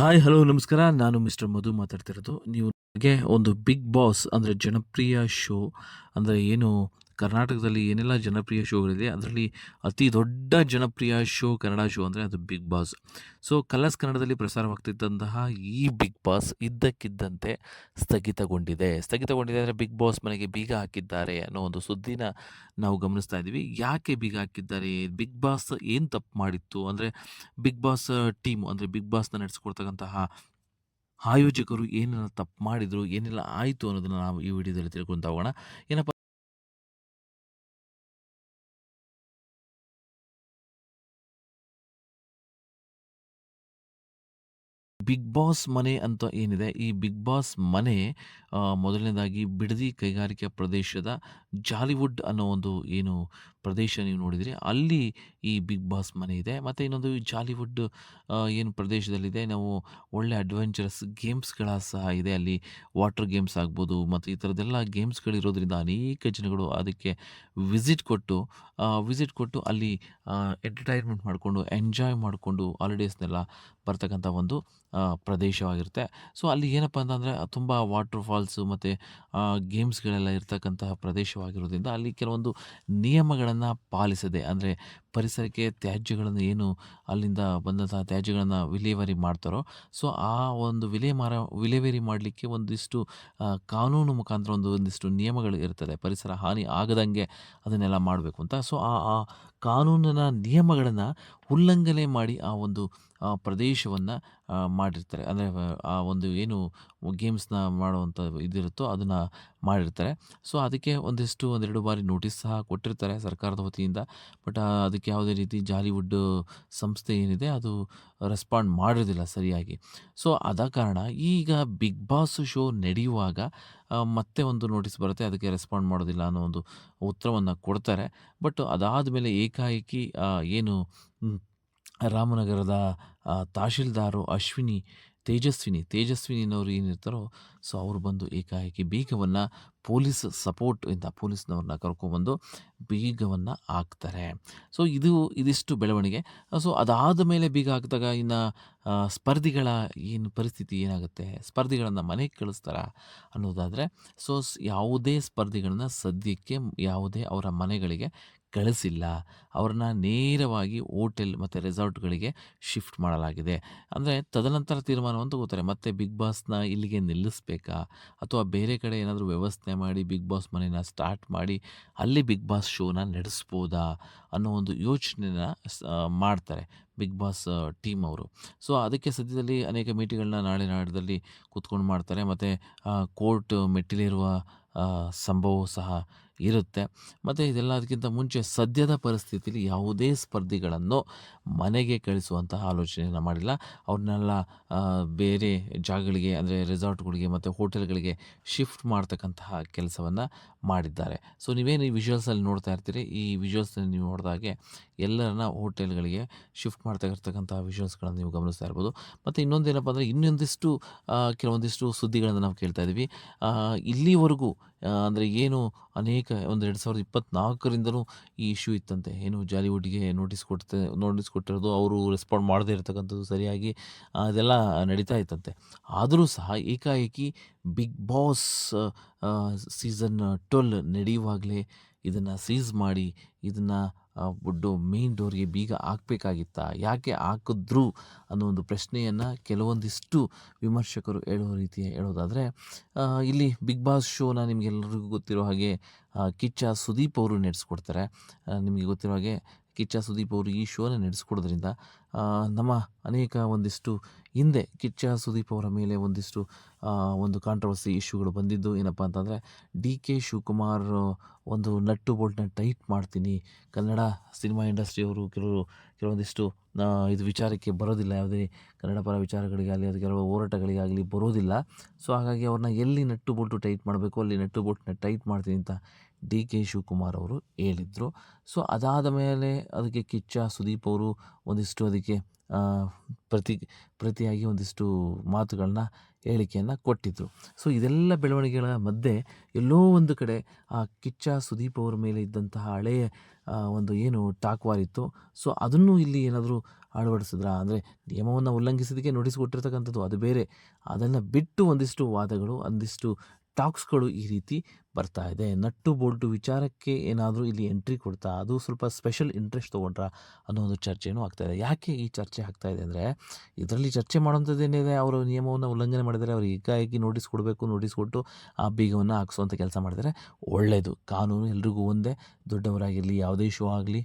Hi hello ನಮಸ್ಕಾರ. ನಾನು mister ಮಧು ಮಾತಾಡ್ತಿರೋದು. ನೀವು ಒಂದು ಬಿಗ್ ಬಾಸ್, ಅಂದರೆ ಜನಪ್ರಿಯ ಶೋ, ಅಂದರೆ ಏನು ಕರ್ನಾಟಕದಲ್ಲಿ ಏನೆಲ್ಲ ಜನಪ್ರಿಯ ಶೋಗಳಿದೆ ಅದರಲ್ಲಿ ಅತಿ ದೊಡ್ಡ ಜನಪ್ರಿಯ ಶೋ ಕನ್ನಡ ಶೋ ಅಂದರೆ ಅದು ಬಿಗ್ ಬಾಸ್ ಸೊ ಕಲರ್ಸ್ ಕನ್ನಡದಲ್ಲಿ ಪ್ರಸಾರವಾಗ್ತಿದ್ದಂತಹ ಈ ಬಿಗ್ ಬಾಸ್ ಇದ್ದಕ್ಕಿದ್ದಂತೆ ಸ್ಥಗಿತಗೊಂಡಿದೆ. ಸ್ಥಗಿತಗೊಂಡಿದೆ ಅಂದರೆ ಬಿಗ್ ಬಾಸ್ ಮನೆಗೆ ಬೀಗ ಹಾಕಿದ್ದಾರೆ ಅನ್ನೋ ಒಂದು ಸುದ್ದಿನ ನಾವು ಗಮನಿಸ್ತಾ ಇದ್ದೀವಿ. ಯಾಕೆ ಬೀಗ ಹಾಕಿದ್ದಾರೆ? ಬಿಗ್ ಬಾಸ್ ಏನು ತಪ್ಪು ಮಾಡಿತ್ತು? ಅಂದರೆ ಬಿಗ್ ಬಾಸ್ ಟೀಮ್ ಅಂದರೆ ಬಿಗ್ ಬಾಸ್ನ ನಡೆಸ್ಕೊಡ್ತಕ್ಕಂತಹ ಆಯೋಜಕರು ಏನೆಲ್ಲ ತಪ್ಪು ಮಾಡಿದರು, ಏನೆಲ್ಲ ಆಯಿತು ಅನ್ನೋದನ್ನು ನಾವು ಈ ವಿಡಿಯೋದಲ್ಲಿ ತಿಳ್ಕೊಂತ ಹೋಗೋಣ. ಏನಪ್ಪ ಬಿಗ್ ಬಾಸ್ ಮನೆ ಅಂತ ಏನಿದೆ, ಈ ಬಿಗ್ ಬಾಸ್ ಮನೆ ಮೊದಲನೇದಾಗಿ ಬಿಡದಿ ಕೈಗಾರಿಕಾ ಪ್ರದೇಶದ ಜಾಲಿವುಡ್ ಅನ್ನೋ ಒಂದು ಏನು ಪ್ರದೇಶ ನೀವು ನೋಡಿದರೆ. ಅಲ್ಲಿ ಈ ಬಿಗ್ ಬಾಸ್ ಮನೆ ಇದೆ. ಮತ್ತು ಇನ್ನೊಂದು ಜಾಲಿವುಡ್ ಏನು ಪ್ರದೇಶದಲ್ಲಿದೆ. ನಾವು ಒಳ್ಳೆ ಅಡ್ವೆಂಚರಸ್ ಗೇಮ್ಸ್ಗಳ ಸಹ ಇದೆ. ಅಲ್ಲಿ ವಾಟರ್ ಗೇಮ್ಸ್ ಆಗ್ಬೋದು ಮತ್ತು ಈ ಥರದ್ದೆಲ್ಲ ಗೇಮ್ಸ್ಗಳಿರೋದ್ರಿಂದ ಅನೇಕ ಜನಗಳು ಅದಕ್ಕೆ ವಿಸಿಟ್ ಕೊಟ್ಟು ವಿಸಿಟ್ ಕೊಟ್ಟು ಅಲ್ಲಿ ಎಂಟರ್ಟೈನ್ಮೆಂಟ್ ಮಾಡಿಕೊಂಡು ಎಂಜಾಯ್ ಮಾಡಿಕೊಂಡು ಹಾಲಿಡೇಸ್ನೆಲ್ಲ ಬರ್ತಕ್ಕಂಥ ಒಂದು ಪ್ರದೇಶವಾಗಿರುತ್ತೆ. ಸೊ ಅಲ್ಲಿ ಏನಪ್ಪ ಅಂತಂದರೆ ತುಂಬ ವಾಟರ್ ಫಾಲ್ಸು ಮತ್ತು ಗೇಮ್ಸ್ಗಳೆಲ್ಲ ಇರ್ತಕ್ಕಂತಹ ಪ್ರದೇಶವಾಗಿರೋದ್ರಿಂದ ಅಲ್ಲಿ ಕೆಲವೊಂದು ನಿಯಮಗಳನ್ನು ಪಾಲಿಸದೆ, ಅಂದರೆ ಪರಿಸರಕ್ಕೆ ತ್ಯಾಜ್ಯಗಳನ್ನು ಏನು ಅಲ್ಲಿಂದ ಬಂದಂತಹ ತ್ಯಾಜ್ಯಗಳನ್ನು ವಿಲೇವಾರಿ ಮಾಡ್ತಾರೋ, ಸೊ ಆ ಒಂದು ವಿಲೇಮಾರ ವಿಲೇವಾರಿ ಮಾಡಲಿಕ್ಕೆ ಒಂದಿಷ್ಟು ಕಾನೂನು ಮುಖಾಂತರ ಒಂದು ಒಂದಿಷ್ಟು ನಿಯಮಗಳು ಇರ್ತದೆ. ಪರಿಸರ ಹಾನಿ ಆಗದಂಗೆ ಅದನ್ನೆಲ್ಲ ಮಾಡಬೇಕು ಅಂತ. ಸೊ ಆ ಕಾನೂನಿನ ನಿಯಮಗಳನ್ನು ಉಲ್ಲಂಘನೆ ಮಾಡಿ ಆ ಒಂದು ಪ್ರದೇಶವನ್ನು ಮಾಡಿರ್ತಾರೆ. ಅಂದರೆ, ಆ ಒಂದು ಏನು ಗೇಮ್ಸ್ನ ಮಾಡುವಂಥ ಇದಿರುತ್ತೋ ಅದನ್ನು ಮಾಡಿರ್ತಾರೆ. ಸೊ ಅದಕ್ಕೆ ಒಂದಿಷ್ಟು, ಒಂದೆರಡು ಬಾರಿ ನೋಟಿಸ್ ಸಹ ಕೊಟ್ಟಿರ್ತಾರೆ ಸರ್ಕಾರದ ವತಿಯಿಂದ. ಬಟ್ ಅದಕ್ಕೆ ಯಾವುದೇ ರೀತಿ ಜಾಲಿವುಡ್ ಸಂಸ್ಥೆ ಏನಿದೆ, ಅದು ರೆಸ್ಪಾಂಡ್ ಮಾಡಿರೋದಿಲ್ಲ ಸರಿಯಾಗಿ. ಸೊ ಆದ ಕಾರಣ ಈಗ ಬಿಗ್ ಬಾಸ್ ಶೋ ನಡೆಯುವಾಗ ಮತ್ತೆ ಒಂದು ನೋಟಿಸ್ ಬರುತ್ತೆ, ಅದಕ್ಕೆ ರೆಸ್ಪಾಂಡ್ ಮಾಡೋದಿಲ್ಲ ಅನ್ನೋ ಒಂದು ಉತ್ತರವನ್ನು ಕೊಡ್ತಾರೆ. ಬಟ್ ಅದಾದ ಮೇಲೆ ಏಕಾಏಕಿ ಏನು ರಾಮನಗರದ ತಹಶೀಲ್ದಾರು ಅಶ್ವಿನಿ, ತೇಜಸ್ವಿನಿ, ತೇಜಸ್ವಿನಿನವರು ಏನಿರ್ತಾರೋ, ಸೊ ಅವರು ಬಂದು ಏಕಾಏಕಿ ಬೀಗವನ್ನು ಪೊಲೀಸ್ ಸಪೋರ್ಟ್ ಇಂದ ಪೊಲೀಸ್ನವ್ರನ್ನ ಕರ್ಕೊಬಂದು ಬೀಗವನ್ನು ಹಾಕ್ತಾರೆ. ಸೊ ಇದು, ಇದಿಷ್ಟು ಬೆಳವಣಿಗೆ. ಸೊ ಅದಾದ ಮೇಲೆ ಬೀಗ ಹಾಕಿದಾಗ ಇನ್ನು ಸ್ಪರ್ಧಿಗಳ ಏನು ಪರಿಸ್ಥಿತಿ ಏನಾಗುತ್ತೆ? ಸ್ಪರ್ಧಿಗಳನ್ನು ಮನೆಗೆ ಕಳಿಸ್ತಾರ ಅನ್ನೋದಾದರೆ ಸ್- ಯಾವುದೇ ಸ್ಪರ್ಧಿಗಳನ್ನ ಸದ್ಯಕ್ಕೆ ಯಾವುದೇ ಅವರ ಮನೆಗಳಿಗೆ ಕಳಿಸಿಲ್ಲ. ಅವ್ರನ್ನ ನೇರವಾಗಿ ಓಟೆಲ್ ಮತ್ತು ರೆಸಾರ್ಟ್ಗಳಿಗೆ ಶಿಫ್ಟ್ ಮಾಡಲಾಗಿದೆ. ಅಂದರೆ ತದನಂತರ ತೀರ್ಮಾನವನ್ನು ತಗೋತಾರೆ. ಮತ್ತೆ ಬಿಗ್ ಬಾಸ್ನ ಇಲ್ಲಿಗೆ ನಿಲ್ಲಿಸ್ಬೇಕಾ? ಅಥವಾ ಬೇರೆ ಕಡೆ ಏನಾದರೂ ವ್ಯವಸ್ಥೆ ಮಾಡಿ ಬಿಗ್ ಬಾಸ್ ಮನೇನ ಸ್ಟಾರ್ಟ್ ಮಾಡಿ ಅಲ್ಲಿ ಬಿಗ್ ಬಾಸ್ ಶೋನ ನಡೆಸ್ಬೋದಾ? ಅನ್ನೋ ಒಂದು ಯೋಚನೆನ ಮಾಡ್ತಾರೆ ಬಿಗ್ ಬಾಸ್ ಟೀಮ್ ಅವರು. ಸೊ, ಅದಕ್ಕೆ ಸದ್ಯದಲ್ಲಿ ಅನೇಕ ಮೀಟಿಂಗ್ಗಳನ್ನ ನಾಳೆ ನಾಡದಲ್ಲಿ ಕೂತ್ಕೊಂಡು ಮಾಡ್ತಾರೆ. ಮತ್ತು ಕೋರ್ಟ್ ಮೆಟ್ಟಿಲಿರುವ ಸಂಭವವೂ ಸಹ ಇರುತ್ತೆ. ಮತ್ತು ಇದೆಲ್ಲದಕ್ಕಿಂತ ಮುಂಚೆ ಸದ್ಯದ ಪರಿಸ್ಥಿತಿಯಲ್ಲಿ ಯಾವುದೇ ಸ್ಪರ್ಧಿಗಳನ್ನು ಮನೆಗೆ ಕಳಿಸುವಂತಹ ಆಲೋಚನೆಯನ್ನು ಮಾಡಿಲ್ಲ. ಅವ್ರನ್ನೆಲ್ಲ ಬೇರೆ ಜಾಗಗಳಿಗೆ ಅಂದರೆ ರೆಸಾರ್ಟ್ಗಳಿಗೆ ಮತ್ತು ಹೋಟೆಲ್ಗಳಿಗೆ ಶಿಫ್ಟ್ ಮಾಡ್ತಕ್ಕಂತಹ ಕೆಲಸವನ್ನು ಮಾಡಿದ್ದಾರೆ. ಸೊ, ನೀವೇನು ಈ ವಿಜುವಲ್ಸಲ್ಲಿ ನೋಡ್ತಾ ಇರ್ತೀರಿ? ಈ ವಿಜುವಲ್ಸ್ನ ನೀವು ನೋಡಿದಾಗೆ ಎಲ್ಲರನ್ನ ಹೋಟೆಲ್ಗಳಿಗೆ ಶಿಫ್ಟ್ ಮಾಡ್ತಾ ಇರ್ತಕ್ಕಂಥ ವಿಜುವಲ್ಸ್ಗಳನ್ನು ನೀವು ಗಮನಿಸ್ತಾ ಇರ್ಬೋದು. ಮತ್ತು ಇನ್ನೊಂದೇನಪ್ಪ ಅಂದರೆ ಇನ್ನೊಂದಿಷ್ಟು ಕೆಲವೊಂದಿಷ್ಟು ಸುದ್ದಿಗಳನ್ನು ನಾವು ಕೇಳ್ತಾ ಇದ್ದೀವಿ. ಇಲ್ಲಿವರೆಗೂ ಅಂದರೆ ಏನು ಅನೇಕ ಒಂದು ಎರಡು ಸಾವಿರದ ಇಪ್ಪತ್ತ್ನಾಲ್ಕರಿಂದಲೂ ಈ ಇಶ್ಯೂ ಇತ್ತಂತೆ. ಏನು ಜಾಲಿವುಡ್ಗೆ ನೋಟಿಸ್ ಕೊಡ್ತೆ ನೋಟಿಸ್ ಕೊಟ್ಟಿರೋದು ಅವರು ರೆಸ್ಪಾಂಡ್ ಮಾಡದೇ ಇರತಕ್ಕಂಥದ್ದು ಸರಿಯಾಗಿ ಅದೆಲ್ಲ ನಡೀತಾ ಇತ್ತಂತೆ. ಆದರೂ ಸಹ ಏಕಾಏಕಿ ಬಿಗ್ ಬಾಸ್ ಸೀಸನ್ ಟ್ವೆಲ್ ನಡೆಯುವಾಗಲೇ ಇದನ್ನು ಸೀಸ್ ಮಾಡಿ, ಇದನ್ನು ಡೋ ಮೇನ್ ಡೋರ್ಗೆ ಬೀಗ ಹಾಕಬೇಕಾಗಿತ್ತಾ? ಯಾಕೆ ಹಾಕಿದ್ರು ಅನ್ನೋ ಒಂದು ಪ್ರಶ್ನೆಯನ್ನು ಕೆಲವೊಂದಿಷ್ಟು ವಿಮರ್ಶಕರು ಹೇಳೋ ರೀತಿ ಹೇಳೋದಾದರೆ ಇಲ್ಲಿ ಬಿಗ್ ಬಾಸ್ ಶೋನ ನಿಮಗೆಲ್ಲರಿಗೂ ಗೊತ್ತಿರೋ ಹಾಗೆ ಕಿಚ್ಚ ಸುದೀಪ್ ಅವರು ನಡೆಸ್ಕೊಡ್ತಾರೆ. ನಿಮಗೆ ಗೊತ್ತಿರೋ ಹಾಗೆ ಕಿಚ್ಚ ಸುದೀಪ್ ಅವರು ಈ ಶೋನ ನಡೆಸ್ಕೊಡೋದ್ರಿಂದ ನಮ್ಮ ಅನೇಕ ಒಂದಿಷ್ಟು ಹಿಂದೆ ಕಿಚ್ಚ ಸುದೀಪ್ ಅವರ ಮೇಲೆ ಒಂದಿಷ್ಟು ಒಂದು ಕಾಂಟ್ರವರ್ಸಿ ಇಶ್ಯೂಗಳು ಬಂದಿದ್ದು. ಏನಪ್ಪ ಅಂತಂದರೆ, ಡಿ ಕೆ ಶಿವಕುಮಾರ್ ಒಂದು ನಟ್ಟು ಬೋಲ್ಟ್ನ ಟೈಟ್ ಮಾಡ್ತೀನಿ. ಕನ್ನಡ ಸಿನಿಮಾ ಇಂಡಸ್ಟ್ರಿಯವರು ಕೆಲವರು, ಕೆಲವೊಂದಿಷ್ಟು ಇದು ವಿಚಾರಕ್ಕೆ ಬರೋದಿಲ್ಲ. ಯಾವುದೇ ಕನ್ನಡ ಪರ ವಿಚಾರಗಳಿಗಾಗಲಿ, ಅದು ಕೆಲವು ಹೋರಾಟಗಳಿಗಾಗಲಿ ಬರೋದಿಲ್ಲ. ಸೊ, ಹಾಗಾಗಿ ಅವ್ರನ್ನ ಎಲ್ಲಿ ನಟ್ಟು ಬೋಲ್ಟು ಟೈಟ್ ಮಾಡಬೇಕು, ಅಲ್ಲಿ ನಟ್ಟು ಬೋಲ್ಟ್ನ ಟೈಟ್ ಮಾಡ್ತೀನಿ ಅಂತ ಡಿ ಕೆ ಶಿವಕುಮಾರ್ ಅವರು ಹೇಳಿದರು. ಸೊ, ಅದಾದ ಮೇಲೆ ಅದಕ್ಕೆ ಕಿಚ್ಚ, ಸುದೀಪ್ ಅವರು ಒಂದಿಷ್ಟು ಅದಕ್ಕೆ ಪ್ರತಿ, ಪ್ರತಿಯಾಗಿ ಒಂದಿಷ್ಟು ಮಾತುಗಳನ್ನ, ಹೇಳಿಕೆಯನ್ನು ಕೊಟ್ಟಿದ್ದರು ಸೊ ಇದೆಲ್ಲ ಬೆಳವಣಿಗೆಗಳ ಮಧ್ಯೆ ಎಲ್ಲೋ ಒಂದು ಕಡೆ ಆ ಕಿಚ್ಚ ಸುದೀಪ್ ಅವರ ಮೇಲೆ ಇದ್ದಂತಹ ಹಳೆಯ ಒಂದು ಏನು ಟಾಕ್ವಾರಿತ್ತು ಸೊ ಅದನ್ನು ಇಲ್ಲಿ ಏನಾದರೂ ಅಳವಡಿಸಿದ್ರಾ? ಅಂದರೆ ನಿಯಮವನ್ನು ಉಲ್ಲಂಘಿಸಿದಕ್ಕೆ ನೋಟಿಸ್ ಕೊಟ್ಟಿರ್ತಕ್ಕಂಥದ್ದು ಅದು ಬೇರೆ. ಅದನ್ನು ಬಿಟ್ಟು ಒಂದಿಷ್ಟು ವಾದಗಳು, ಒಂದಿಷ್ಟು ಟಾಕ್ಸ್ಗಳು ಈ ರೀತಿ ಬರ್ತಾ ಇದೆ. ನಟ್ಟು ಬೋಲ್ಟು ವಿಚಾರಕ್ಕೆ ಏನಾದರೂ ಇಲ್ಲಿ ಎಂಟ್ರಿ ಕೊಡ್ತಾ, ಅದು ಸ್ವಲ್ಪ ಸ್ಪೆಷಲ್ ಇಂಟ್ರೆಸ್ಟ್ ತೊಗೊಂಡ್ರ ಅನ್ನೋ ಒಂದು ಚರ್ಚೆನೂ ಆಗ್ತಾ ಇದೆ. ಯಾಕೆ ಈ ಚರ್ಚೆ ಆಗ್ತಾ ಇದೆ ಅಂದರೆ, ಇದರಲ್ಲಿ ಚರ್ಚೆ ಮಾಡೋಂಥದ್ದು ಏನಿದೆ, ಅವರು ನಿಯಮವನ್ನು ಉಲ್ಲಂಘನೆ ಮಾಡಿದರೆ ಅವ್ರಿಗೆ ಏಕಾಏಕಿ ನೋಟಿಸ್ ಕೊಡಬೇಕು, ನೋಟಿಸ್ ಕೊಟ್ಟು ಆ ಬೀಗವನ್ನು ಹಾಕ್ಸುವಂಥ ಕೆಲಸ ಮಾಡಿದರೆ ಒಳ್ಳೆಯದು ಕಾನೂನು ಎಲ್ರಿಗೂ ಒಂದೇ, ದೊಡ್ಡವರಾಗಿರಲಿ, ಯಾವುದೇ ಶೋ ಆಗಲಿ.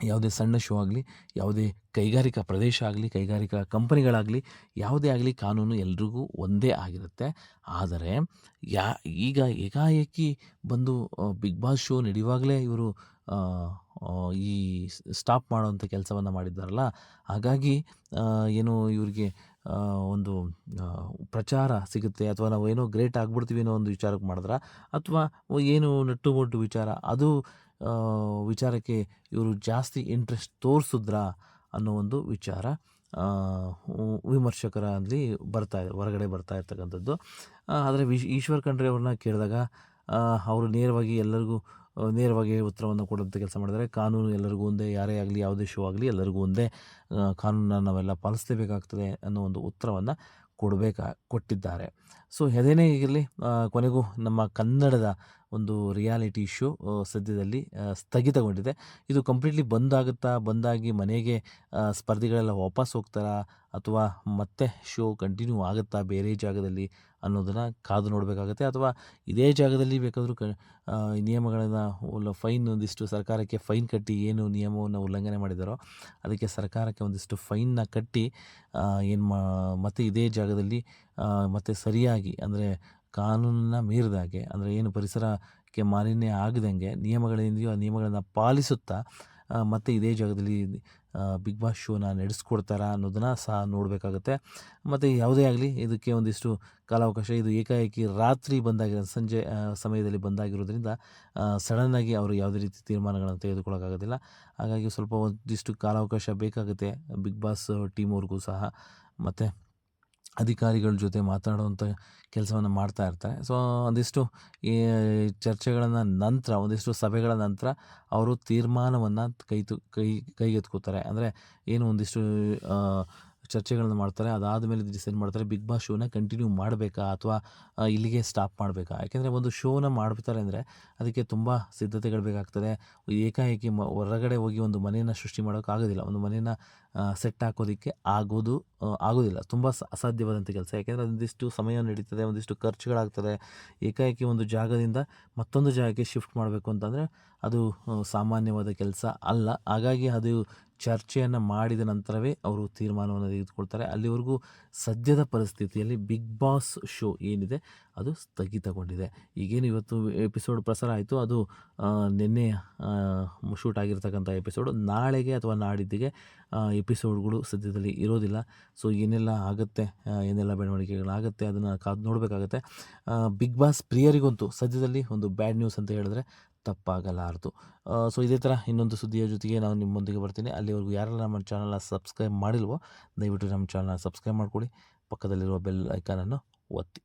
ಯಾವುದೇ ಸಣ್ಣ ಶೋ ಆಗಲಿ, ಯಾವುದೇ ಕೈಗಾರಿಕಾ ಪ್ರದೇಶ ಆಗಲಿ, ಕೈಗಾರಿಕಾ ಕಂಪನಿಗಳಾಗಲಿ ಯಾವುದೇ ಆಗಲಿ ಕಾನೂನು ಎಲ್ರಿಗೂ ಒಂದೇ ಆಗಿರುತ್ತೆ. ಆದರೆ, ಯಾ, ಈಗ ಏಕಾಏಕಿ ಬಂದು ಬಿಗ್ ಬಾಸ್ ಶೋ ನಡೆಯುವಾಗಲೇ ಇವರು ಈ ಸ್ಟಾಪ್ ಮಾಡೋವಂಥ ಕೆಲಸವನ್ನು ಮಾಡಿದ್ದಾರಲ್ಲ, ಹಾಗಾಗಿ ಏನು ಇವರಿಗೆ ಒಂದು ಪ್ರಚಾರ ಸಿಗುತ್ತೆ ಅಥವಾ ನಾವು ಏನೋ ಗ್ರೇಟ್ ಆಗಿಬಿಡ್ತೀವಿ ಅನ್ನೋ ಒಂದು ವಿಚಾರಕ್ಕೆ ಮಾಡಿದ್ರ? ಅಥವಾ ಏನು ನೆಟ್ಟು ಮೊಟ್ಟು ವಿಚಾರ? ಅದು ವಿಚಾರಕ್ಕೆ ಇವರು ಜಾಸ್ತಿ ಇಂಟ್ರೆಸ್ಟ್ ತೋರಿಸಿದ್ರಾ ಅನ್ನೋ ಒಂದು ವಿಚಾರ ವಿಮರ್ಶಕರ ವಿಮರ್ಶಕರಲ್ಲಿ ಬರ್ತಾ ಹೊರಗಡೆ ಬರ್ತಾ ಇರ್ತಕ್ಕಂಥದ್ದು. ಆದರೆ ವಿಶ್, ಈಶ್ವರ್ ಖಂಡ್ರೆ ಅವ್ರನ್ನ ಕೇಳಿದಾಗ ಅವರು ನೇರವಾಗಿ ಎಲ್ಲರಿಗೂ ನೇರವಾಗಿ ಉತ್ತರವನ್ನು ಕೊಡುವಂಥ ಕೆಲಸ ಮಾಡಿದರೆ, ಕಾನೂನು ಎಲ್ಲರಿಗೂ ಒಂದೇ, ಯಾರೇ ಆಗಲಿ, ಯಾವುದೇ ಶೋ ಆಗಲಿ ಎಲ್ಲರಿಗೂ ಒಂದೇ ಕಾನೂನನ್ನು ನಾವೆಲ್ಲ ಪಾಲಿಸಲೇಬೇಕಾಗ್ತದೆ ಅನ್ನೋ ಒಂದು ಉತ್ತರವನ್ನು ಕೊಡಬೇಕಾ, ಕೊಟ್ಟಿದ್ದಾರೆ. ಸೊ ಅದೇನೇ ಇರಲಿ ಕೊನೆಗೂ ನಮ್ಮ ಕನ್ನಡದ ಒಂದು ರಿಯಾಲಿಟಿ ಶೋ ಸದ್ಯದಲ್ಲಿ ಸ್ಥಗಿತಗೊಂಡಿದೆ. ಇದು ಕಂಪ್ಲೀಟ್ಲಿ ಬಂದಾಗುತ್ತಾ, ಬಂದಾಗಿ ಮನೆಗೆ ಸ್ಪರ್ಧಿಗಳೆಲ್ಲ ವಾಪಸ್ ಹೋಗ್ತಾರಾ, ಅಥವಾ ಮತ್ತೆ ಶೋ ಕಂಟಿನ್ಯೂ ಆಗುತ್ತಾ ಬೇರೆ ಜಾಗದಲ್ಲಿ ಅನ್ನೋದನ್ನು ಕಾದು ನೋಡಬೇಕಾಗತ್ತೆ, ಅಥವಾ ಇದೇ ಜಾಗದಲ್ಲಿ ಬೇಕಾದರೂ ಕ ನಿಯಮಗಳನ್ನು ಫೈನ್ ಒಂದಿಷ್ಟು ಸರ್ಕಾರಕ್ಕೆ ಫೈನ್ ಕಟ್ಟಿ ಏನು ನಿಯಮವನ್ನು ಉಲ್ಲಂಘನೆ ಮಾಡಿದಾರೋ, ಅದಕ್ಕೆ ಸರ್ಕಾರಕ್ಕೆ ಒಂದಿಷ್ಟು ಫೈನ್ನ ಕಟ್ಟಿ ಏನು ಮತ್ತೆ ಇದೇ ಜಾಗದಲ್ಲಿ ಮತ್ತೆ ಸರಿಯಾಗಿ, ಅಂದರೆ ಕಾನೂನನ್ನ ಮೀರಿದಾಗೆ, ಅಂದರೆ ಏನು ಪರಿಸರಕ್ಕೆ ಮಾಲಿನ್ಯ ಆಗದಂಗೆ ನಿಯಮಗಳೇನಿದೆಯೋ ಆ ನಿಯಮಗಳನ್ನು ಪಾಲಿಸುತ್ತಾ ಮತ್ತು ಇದೇ ಜಾಗದಲ್ಲಿ ಬಿಗ್ ಬಾಸ್ ಶೋನ ನಡೆಸ್ಕೊಡ್ತಾರಾ ಅನ್ನೋದನ್ನು ಸಹ ನೋಡಬೇಕಾಗುತ್ತೆ. ಮತ್ತು ಯಾವುದೇ ಆಗಲಿ ಇದಕ್ಕೆ ಒಂದಿಷ್ಟು ಕಾಲಾವಕಾಶ, ಇದು ಏಕಾಏಕಿ ರಾತ್ರಿ ಬಂದಾಗಿರೋ, ಸಂಜೆ ಸಮಯದಲ್ಲಿ ಬಂದಾಗಿರೋದ್ರಿಂದ ಸಡನ್ನಾಗಿ ಅವರು ಯಾವುದೇ ರೀತಿ ತೀರ್ಮಾನಗಳನ್ನು ತೆಗೆದುಕೊಳ್ಳೋಕ್ಕಾಗೋದಿಲ್ಲ. ಹಾಗಾಗಿ ಸ್ವಲ್ಪ ಒಂದಿಷ್ಟು ಕಾಲಾವಕಾಶ ಬೇಕಾಗುತ್ತೆ ಬಿಗ್ ಬಾಸ್ ಟೀಮ್ ಅವ್ರಿಗೂ ಸಹ. ಮತ್ತು ಅಧಿಕಾರಿಗಳ ಜೊತೆ ಮಾತಾಡುವಂಥ ಕೆಲಸವನ್ನು ಮಾಡ್ತಾ ಇರ್ತಾರೆ. ಸೊ, ಒಂದಿಷ್ಟು ಈ ಚರ್ಚೆಗಳನ್ನು ನಂತರ, ಒಂದಿಷ್ಟು ಸಭೆಗಳ ನಂತರ ಅವರು ತೀರ್ಮಾನವನ್ನು ಕೈ ತು ಕೈ, ಕೈಗೆತ್ಕೋತಾರೆ. ಅಂದರೆ ಏನು ಒಂದಿಷ್ಟು ಚರ್ಚೆಗಳನ್ನು ಮಾಡ್ತಾರೆ, ಅದಾದ ಮೇಲೆ ಡಿಸೈಡ್ ಮಾಡ್ತಾರೆ, ಬಿಗ್ ಬಾಸ್ ಶೋನ ಕಂಟಿನ್ಯೂ ಮಾಡಬೇಕಾ ಅಥವಾ ಇಲ್ಲಿಗೆ ಸ್ಟಾಪ್ ಮಾಡಬೇಕಾ? ಯಾಕೆಂದರೆ ಒಂದು ಶೋನ ಮಾಡ್ತಾರೆ ಅಂದರೆ ಅದಕ್ಕೆ ತುಂಬ ಸಿದ್ಧತೆಗಳು ಬೇಕಾಗ್ತದೆ. ಏಕಾಏಕಿ ಹೊರಗಡೆ ಹೋಗಿ ಒಂದು ಮನೆಯನ್ನು ಸೃಷ್ಟಿ ಮಾಡೋಕ್ಕಾಗೋದಿಲ್ಲ ಒಂದು ಮನೆಯನ್ನು ಸೆಟ್ ಹಾಕೋದಕ್ಕೆ ಆಗೋದು ಆಗೋದಿಲ್ಲ. ತುಂಬ ಅಸಾಧ್ಯವಾದಂಥ ಕೆಲಸ. ಯಾಕೆಂದರೆ ಒಂದಿಷ್ಟು ಸಮಯ ನಡೀತದೆ, ಒಂದಿಷ್ಟು ಖರ್ಚುಗಳಾಗ್ತದೆ. ಏಕಾಏಕಿ ಒಂದು ಜಾಗದಿಂದ ಮತ್ತೊಂದು ಜಾಗಕ್ಕೆ ಶಿಫ್ಟ್ ಮಾಡಬೇಕು ಅಂತಂದರೆ ಅದು ಸಾಮಾನ್ಯವಾದ ಕೆಲಸ ಅಲ್ಲ. ಹಾಗಾಗಿ ಅದು ಚರ್ಚೆಯನ್ನು ಮಾಡಿದ ನಂತರವೇ ಅವರು ತೀರ್ಮಾನವನ್ನು ತೆಗೆದುಕೊಳ್ತಾರೆ. ಅಲ್ಲಿವರೆಗೂ ಸದ್ಯದ ಪರಿಸ್ಥಿತಿಯಲ್ಲಿ ಬಿಗ್ ಬಾಸ್ ಶೋ ಏನಿದೆ, ಅದು ಸ್ಥಗಿತಗೊಂಡಿದೆ. ಈಗೇನು ಇವತ್ತು ಎಪಿಸೋಡ್ ಪ್ರಸಾರ ಆಯಿತು, ಅದು ನಿನ್ನೆ ಶೂಟ್ ಆಗಿರ್ತಕ್ಕಂಥ ಎಪಿಸೋಡು ನಾಳೆಗೆ ಅಥವಾ ನಾಡಿದ್ದಿಗೆ ಎಪಿಸೋಡ್ಗಳು ಸದ್ಯದಲ್ಲಿ ಇರೋದಿಲ್ಲ. ಸೊ ಏನೆಲ್ಲ ಆಗುತ್ತೆ ಏನೆಲ್ಲ ಬೆಳವಣಿಗೆಗಳಾಗುತ್ತೆ, ಅದನ್ನು ಕಾದು ನೋಡಬೇಕಾಗತ್ತೆ. ಬಿಗ್ ಬಾಸ್ ಪ್ರಿಯರಿಗಂತೂ ಸದ್ಯದಲ್ಲಿ ಒಂದು ಬ್ಯಾಡ್ ನ್ಯೂಸ್ ಅಂತ ಹೇಳಿದ್ರೆ ತಪ್ಪಾಗಲಾರದು. ಸೊ ಇದೇ ಥರ ಇನ್ನೊಂದು ಸುದ್ದಿಯ ಜೊತೆಗೆ ನಾನು ನಿಮ್ಮೊಂದಿಗೆ ಬರ್ತೀನಿ. ಅಲ್ಲಿವರೆಗೂ ಯಾರೆಲ್ಲ ನಮ್ಮ ಚಾನಲ್ನ ಸಬ್ಸ್ಕ್ರೈಬ್ ಮಾಡಿಲ್ವೋ, ದಯವಿಟ್ಟು ನಮ್ಮ ಚಾನಲ್ನ ಸಬ್ಸ್ಕ್ರೈಬ್ ಮಾಡ್ಕೊಳ್ಳಿ. ಪಕ್ಕದಲ್ಲಿರುವ ಬೆಲ್ ಐಕಾನನ್ನು ಒತ್ತಿ.